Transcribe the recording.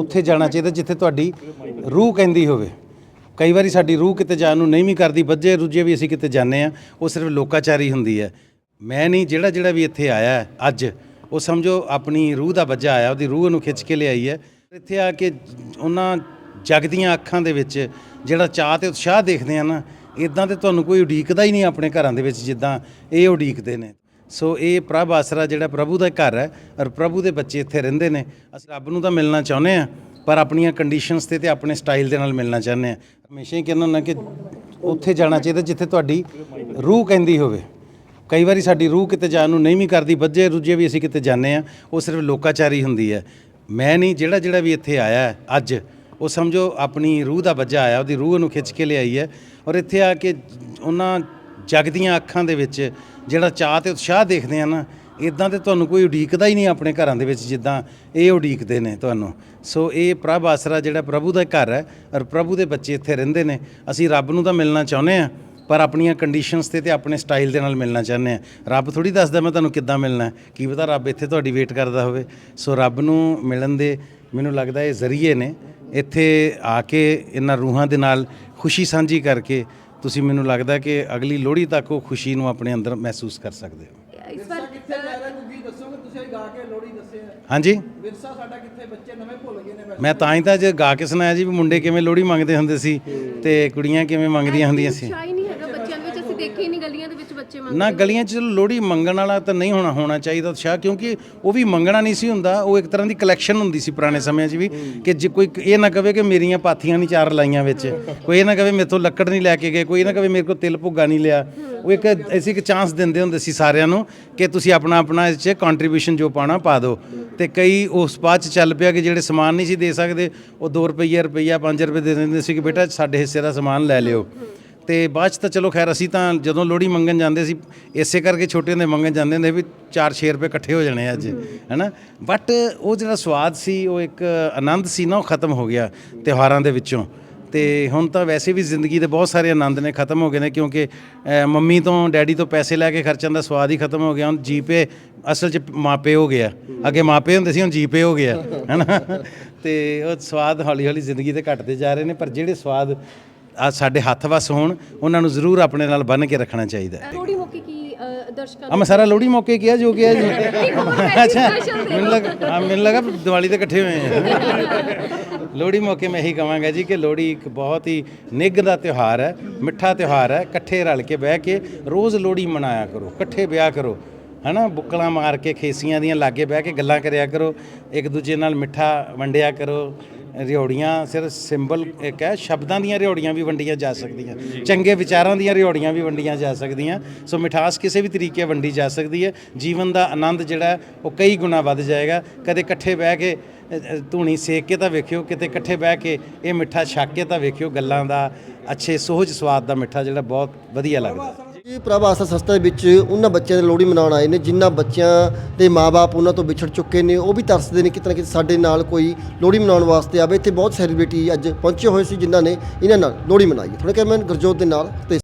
ਉੱਥੇ ਜਾਣਾ ਚਾਹੀਦਾ ਜਿੱਥੇ ਤੁਹਾਡੀ ਰੂਹ ਕਹਿੰਦੀ ਹੋਵੇ। ਕਈ ਵਾਰੀ ਸਾਡੀ ਰੂਹ ਕਿਤੇ ਜਾਣ ਨੂੰ ਨਹੀਂ ਵੀ ਕਰਦੀ, ਵੱਜੇ ਰੁੱਜੇ ਵੀ ਅਸੀਂ ਕਿਤੇ ਜਾਂਦੇ ਆ ਉਹ ਸਿਰਫ ਲੋਕਾਚਾਰੀ ਹੁੰਦੀ ਹੈ। ਮੈਂ ਨਹੀਂ, ਜਿਹੜਾ ਜਿਹੜਾ ਵੀ ਇੱਥੇ ਆਇਆ ਅੱਜ, ਉਹ ਸਮਝੋ ਆਪਣੀ ਰੂਹ ਦਾ ਵੱਜਾ ਆਇਆ, ਉਹਦੀ ਰੂਹ ਨੂੰ ਖਿੱਚ ਕੇ ਲਿਆਈ ਹੈ। ਇੱਥੇ ਆ ਕੇ ਉਹਨਾਂ ਜਗਦੀਆਂ ਅੱਖਾਂ ਦੇ ਵਿੱਚ ਜਿਹੜਾ ਚਾਹ ਤੇ ਉਤਸ਼ਾਹ ਦੇਖਦੇ ਆ ਨਾ ਇਦਾਂ ਤੇ ਤੁਹਾਨੂੰ ਕੋਈ ਉਡੀਕਦਾ ਹੀ ਨਹੀਂ ਆਪਣੇ ਘਰਾਂ ਦੇ ਵਿੱਚ, ਜਿੱਦਾਂ ਇਹ ਉਡੀਕਦੇ ਨੇ। ਸੋ ਇਹ ਪ੍ਰਭ ਆਸਰਾ ਜਿਹੜਾ ਪ੍ਰਭੂ ਦਾ ਘਰ ਹੈ ਔਰ ਪ੍ਰਭੂ ਦੇ ਬੱਚੇ ਇੱਥੇ ਰਹਿੰਦੇ ਨੇ। ਅਸੀਂ ਰੱਬ ਨੂੰ ਤਾਂ ਮਿਲਣਾ ਚਾਹੁੰਦੇ ਆ ਪਰ ਆਪਣੀਆਂ ਕੰਡੀਸ਼ਨਸ ਤੇ ਤੇ ਆਪਣੇ ਸਟਾਈਲ ਦੇ ਨਾਲ ਮਿਲਣਾ ਚਾਹੁੰਦੇ ਆ ਹਮੇਸ਼ਾ ਹੀ ਕਹਿੰਦਾ ਹੁੰਦਾ ਕਿ ਉੱਥੇ ਜਾਣਾ ਚਾਹੀਦਾ ਜਿੱਥੇ ਤੁਹਾਡੀ ਰੂਹ ਕਹਿੰਦੀ ਹੋਵੇ। ਕਈ ਵਾਰੀ ਸਾਡੀ ਰੂਹ ਕਿਤੇ ਜਾਣ ਨੂੰ ਨਹੀਂ ਵੀ ਕਰਦੀ, ਵੱਜੇ ਰੁੱਜੇ ਵੀ ਅਸੀਂ ਕਿਤੇ ਜਾਂਦੇ ਆ ਉਹ ਸਿਰਫ ਲੋਕਾਚਾਰੀ ਹੁੰਦੀ ਹੈ। ਮੈਂ ਨਹੀਂ, ਜਿਹੜਾ ਜਿਹੜਾ ਵੀ ਇੱਥੇ ਆਇਆ ਅੱਜ, ਉਹ ਸਮਝੋ ਆਪਣੀ ਰੂਹ ਦਾ ਵੱਜਾ ਆਇਆ, ਉਹਦੀ ਰੂਹ ਨੂੰ ਖਿੱਚ ਕੇ ਲਿਆਈ ਹੈ। ਔਰ ਇੱਥੇ ਆ ਕੇ ਉਹਨਾਂ ਜਗਦੀਆਂ ਅੱਖਾਂ ਦੇ ਵਿੱਚ ਜਿਹੜਾ ਚਾਹ ਤੇ ਉਤਸ਼ਾਹ ਦੇਖਦੇ ਆ ਨਾ ਇਦਾਂ ਤੇ ਤੁਹਾਨੂੰ ਕੋਈ ਉਡੀਕਦਾ ਹੀ ਨਹੀਂ ਆਪਣੇ ਘਰਾਂ ਦੇ ਵਿੱਚ ਜਿੱਦਾਂ ਇਹ ਉਡੀਕਦੇ ਨੇ ਤੁਹਾਨੂੰ। ਸੋ ਇਹ ਪ੍ਰਭ ਆਸਰਾ ਜਿਹੜਾ ਪ੍ਰਭੂ ਦਾ ਘਰ ਹੈ ਔਰ ਪ੍ਰਭੂ ਦੇ ਬੱਚੇ ਇੱਥੇ ਰਹਿੰਦੇ ਨੇ। ਅਸੀਂ ਰੱਬ ਨੂੰ ਤਾਂ ਮਿਲਣਾ ਚਾਹੁੰਦੇ ਆ, ਪਰ ਆਪਣੀਆਂ ਕੰਡੀਸ਼ਨਸ ਤੇ ਤੇ ਆਪਣੇ ਸਟਾਈਲ ਦੇ ਨਾਲ ਮਿਲਣਾ ਚਾਹੁੰਦੇ ਆ। ਰੱਬ ਥੋੜੀ ਦੱਸਦਾ ਮੈਂ ਤੁਹਾਨੂੰ ਕਿੱਦਾਂ ਮਿਲਣਾ ਕੀ ਪਤਾ ਰੱਬ ਇੱਥੇ ਤੁਹਾਡੀ ਵੇਟ ਕਰਦਾ ਹੋਵੇ। ਸੋ ਰੱਬ ਨੂੰ ਮਿਲਣ ਦੇ ਮੈਨੂੰ ਲੱਗਦਾ ਇਹ ਜ਼ਰੀਏ ਨੇ, ਇੱਥੇ ਆ ਕੇ ਇਹਨਾਂ ਰੂਹਾਂ ਦੇ ਨਾਲ ਖੁਸ਼ੀ ਸਾਂਝੀ ਕਰਕੇ ਤੁਸੀਂ ਮੈਨੂੰ ਲੱਗਦਾ ਕਿ ਅਗਲੀ ਲੋਹੜੀ ਤੱਕ ਉਹ ਖੁਸ਼ੀ ਨੂੰ ਆਪਣੇ ਅੰਦਰ ਮਹਿਸੂਸ ਕਰ ਸਕਦੇ ਹੋ। ਇਸ ਵਾਰ ਕਿੱਥੇ ਜਾ ਰਿਹਾ ਗੁੱਗੀ ਦੱਸੋਗੇ? ਤੁਸੀਂ ਗਾ ਕੇ ਲੋੜੀ ਦੱਸਿਆ। ਹਾਂਜੀ। ਵਿਰਸਾ ਸਾਡਾ ਕਿੱਥੇ? ਬੱਚੇ ਨਵੇਂ ਭੁੱਲ ਗਏ ਨੇ ਵੈਸੇ। ਮੈਂ ਤਾਂ ਹੀ ਤਾਂ ਜੇ ਗਾ ਕੇ ਸੁਣਾਇਆ ਜੀ ਵੀ ਮੁੰਡੇ ਕਿਵੇਂ ਲੋਹੜੀ ਮੰਗਦੇ ਹੁੰਦੇ ਸੀ ਤੇ ਕੁੜੀਆਂ ਕਿਵੇਂ ਮੰਗਦੀਆਂ ਹੁੰਦੀਆਂ ਸੀ ਸ਼ਾਈ ਨਹੀਂ ਹੈਗਾ ਬੱਚਿਆਂ ਦੇ ਵਿੱਚ ਅਸੀਂ ਦੇਖੇ ਹੀ ਨਹੀਂ ਗਲੀਆਂ ਦੇ ਵਿੱਚ ਬੱਚੇ ਮੰਗਦੇ ਨਾ ਗਲੀਆਂ 'ਚ ਲੋਹੜੀ ਮੰਗਣ ਵਾਲਾ ਤਾਂ ਨਹੀਂ ਹੋਣਾ ਹੋਣਾ ਚਾਹੀਦਾ ਉਤਸ਼ਾਹ ਕਿਉਂਕਿ ਉਹ ਵੀ ਮੰਗਣਾ ਨਹੀਂ ਸੀ ਹੁੰਦਾ। ਉਹ ਇੱਕ ਤਰ੍ਹਾਂ ਦੀ ਕਲੈਕਸ਼ਨ ਹੁੰਦੀ ਸੀ ਪੁਰਾਣੇ ਸਮਿਆਂ 'ਚ ਵੀ ਕਿ ਜੇ ਕੋਈ ਇਹ ਨਾ ਕਵੇ ਕਿ ਮੇਰੀਆਂ ਪਾਥੀਆਂ ਨਹੀਂ ਚਾਰ ਲਾਈਆਂ ਵਿੱਚ ਕੋਈ ਇਹ ਨਾ ਕਵੇ ਮੇਥੋਂ ਲੱਕੜ ਨਹੀਂ ਲੈ ਕੇ ਗਏ ਕੋਈ ਇਹ ਨਾ ਕਵੇ ਮੇਰੇ ਕੋਲ ਤਿਲ ਭੁੱਗਾ ਨਹੀਂ ਲਿਆ। ਉਹ ਇੱਕ ਐਸੀ ਇੱਕ ਚਾਂਸ ਦਿੰਦੇ ਹੁੰਦੇ ਸੀ ਸਾਰਿਆਂ ਨੂੰ ਕਿ ਤੁਸੀਂ ਆਪਣਾ ਆਪਣਾ ਇਸ 'ਚ ਕੰਟਰੀਬਿਊਸ਼ਨ ਜੋ ਪਾਣਾ ਪਾ ਦਿਓ। ਤੇ ਕਈ ਉਸ ਬਾਅਦ 'ਚ ਚੱਲ ਪਿਆ ਕਿ ਜਿਹੜੇ ਸਮਾਨ ਨਹੀਂ ਸੀ ਦੇ ਸਕਦੇ ਉਹ 2 ਰੁਪਈਆ ਰੁਪਈਆ 5 ਰੁਪਏ ਦੇ ਦਿੰਦੇ ਸੀ ਕਿ ਬੇਟਾ ਸਾਡੇ ਹਿੱਸੇ ਦਾ ਸਮਾਨ ਲੈ ਲਿਓ। ਤੇ ਬਾਅਦ ਚ ਤਾਂ ਚਲੋ ਖੈਰ ਅਸੀਂ ਤਾਂ ਜਦੋਂ ਲੋਹੜੀ ਮੰਗਣ ਜਾਂਦੇ ਸੀ, ਇਸੇ ਕਰਕੇ ਛੋਟੇ ਹੁੰਦੇ ਮੰਗਣ ਜਾਂਦੇ ਹੁੰਦੇ ਵੀ 4-6 ਰੁਪਏ ਇਕੱਠੇ ਹੋ ਜਾਣੇ ਅੱਜ, ਹੈਨਾ? ਬਟ ਉਹ ਜਿਹੜਾ ਸਵਾਦ ਸੀ, ਉਹ ਇੱਕ ਆਨੰਦ ਸੀ ਨਾ, ਉਹ ਖਤਮ ਹੋ ਗਿਆ ਤਿਉਹਾਰਾਂ ਦੇ ਵਿੱਚੋਂ। ਤੇ ਹੁਣ ਤਾਂ ਵੈਸੇ ਵੀ ਜ਼ਿੰਦਗੀ ਦੇ ਬਹੁਤ ਸਾਰੇ ਆਨੰਦ ਨੇ, ਖਤਮ ਹੋ ਗਏ ਨੇ, ਕਿਉਂਕਿ ਮੰਮੀ ਤੋਂ ਡੈਡੀ ਤੋਂ ਪੈਸੇ ਲੈ ਕੇ ਖਰਚਣ ਦਾ ਸਵਾਦ ਹੀ ਖਤਮ ਹੋ ਗਿਆ। ਹੁਣ ਜੀਪੇ ਅਸਲ 'ਚ ਮਾਪੇ ਹੋ ਗਿਆ ਅੱਗੇ ਮਾਪੇ ਹੁੰਦੇ ਸੀ, ਹੁਣ ਜੀਪੇ ਹੋ ਗਿਆ ਹੈਨਾ? ਤੇ ਉਹ ਸਵਾਦ ਹੌਲੀ ਹੌਲੀ ਜ਼ਿੰਦਗੀ ਦੇ ਘਟਦੇ ਜਾ ਰਹੇ ਨੇ, ਪਰ ਜਿਹੜੇ ਸਵਾਦ ਆ ਸਾਡੇ ਹੱਥ ਵਸ ਹੋਣ ਉਹਨਾਂ ਨੂੰ ਜ਼ਰੂਰ ਆਪਣੇ ਨਾਲ ਬੰਨ ਕੇ ਰੱਖਣਾ ਚਾਹੀਦਾ ਹੈ। ਲੋੜੀ ਮੌਕੇ ਕੀ ਅ, ਦਰਸ਼ਕਾਂ ਆ ਮੈਂ ਸਾਰਾ ਲੋਹੜੀ ਮੌਕੇ ਕਿਹਾ ਜੋ ਕਿਹਾ ਜੀ। ਅੱਛਾ। ਮੈਨੂੰ ਲੱਗਾ ਹਾਂ, ਮੈਨੂੰ ਲੱਗਾ ਦੀਵਾਲੀ ਤੇ ਇਕੱਠੇ ਹੋਏ ਆ। ਲੋਹੜੀ ਮੌਕੇ ਮੈਂ ਇਹੀ ਕਹਾਂਗਾ ਜੀ ਕਿ ਲੋਹੜੀ ਇੱਕ ਬਹੁਤ ਹੀ ਨਿੱਘ ਦਾ ਤਿਉਹਾਰ ਹੈ ਮਿੱਠਾ ਤਿਉਹਾਰ ਹੈ ਇਕੱਠੇ ਰਲ ਕੇ ਬਹਿ ਕੇ ਰੋਜ਼ ਲੋਹੜੀ ਮਨਾਇਆ ਕਰੋ ਇਕੱਠੇ ਵਿਆਹ ਕਰੋ ਹਨਾ? ਬੁੱਕਲਾਂ ਮਾਰ ਕੇ ਖੇਸੀਆਂ ਦੀਆਂ ਲਾਗੇ ਬਹਿ ਕੇ ਗੱਲਾਂ ਕਰਿਆ ਕਰੋ ਇੱਕ ਦੂਜੇ ਨਾਲ ਮਿੱਠਾ ਵੰਡਿਆ ਕਰੋ ਰਿਓੜੀਆਂ ਸਿਰਫ ਸਿੰਬਲ ਇੱਕ ਹੈ, ਸ਼ਬਦਾਂ ਦੀਆਂ ਰਿਉੜੀਆਂ ਵੀ ਵੰਡੀਆਂ ਜਾ ਸਕਦੀਆਂ, ਚੰਗੇ ਵਿਚਾਰਾਂ ਦੀਆਂ ਰਿਉੜੀਆਂ ਵੀ ਵੰਡੀਆਂ ਜਾ ਸਕਦੀਆਂ, ਸੋ ਮਿਠਾਸ ਕਿਸੇ ਵੀ ਤਰੀਕੇ ਵੰਡੀ ਜਾ ਸਕਦੀ ਹੈ, ਜੀਵਨ ਦਾ ਆਨੰਦ ਜਿਹੜਾ ਉਹ ਕਈ ਗੁਣਾ ਵੱਧ ਜਾਏਗਾ, ਕਦੇ ਇਕੱਠੇ ਬਹਿ ਕੇ ਧੂਣੀ ਸੇਕ ਕੇ ਤਾਂ ਵੇਖਿਓ, ਕਿਤੇ ਇਕੱਠੇ ਬਹਿ ਕੇ ਇਹ ਮਿੱਠਾ ਛੱਕ ਕੇ ਤਾਂ ਵੇਖਿਓ, ਗੱਲਾਂ ਦਾ, ਅੱਛੇ ਸੋਹਜ ਸਵਾਦ ਦਾ ਮਿੱਠਾ ਜਿਹੜਾ ਬਹੁਤ ਵਧੀਆ ਲੱਗਦਾ। ਜੀ ਪ੍ਰਭ ਆਸਾ ਸੰਸਥਾ ਦੇ ਵਿੱਚ ਉਹਨਾਂ ਬੱਚਿਆਂ ਦੇ ਲੋਹੜੀ ਮਨਾਉਣ ਆਏ ਨੇ, ਜਿਨ੍ਹਾਂ ਬੱਚਿਆਂ ਦੇ ਮਾਪੇ ਉਹਨਾਂ ਤੋਂ ਵਿਛੜ ਚੁੱਕੇ ਨੇ, ਉਹ ਵੀ ਤਰਸਦੇ ਨੇ ਕਿਤੇ ਨਾ ਕਿਤੇ ਸਾਡੇ ਨਾਲ ਕੋਈ ਲੋਹੜੀ ਮਨਾਉਣ ਵਾਸਤੇ ਆਵੇ। ਇੱਥੇ ਬਹੁਤ ਸੈਲੀਬ੍ਰਿਟੀ ਅੱਜ ਪਹੁੰਚੇ ਹੋਏ ਸੀ ਜਿਨ੍ਹਾਂ ਨੇ ਇਹਨਾਂ ਨਾਲ ਲੋਹੜੀ ਮਨਾਈ ਹੈ। ਥੋੜਾ ਕਿ ਮੈਂ ਗੁਰਜੋਤ ਦੇ ਨਾਲ ਤੇ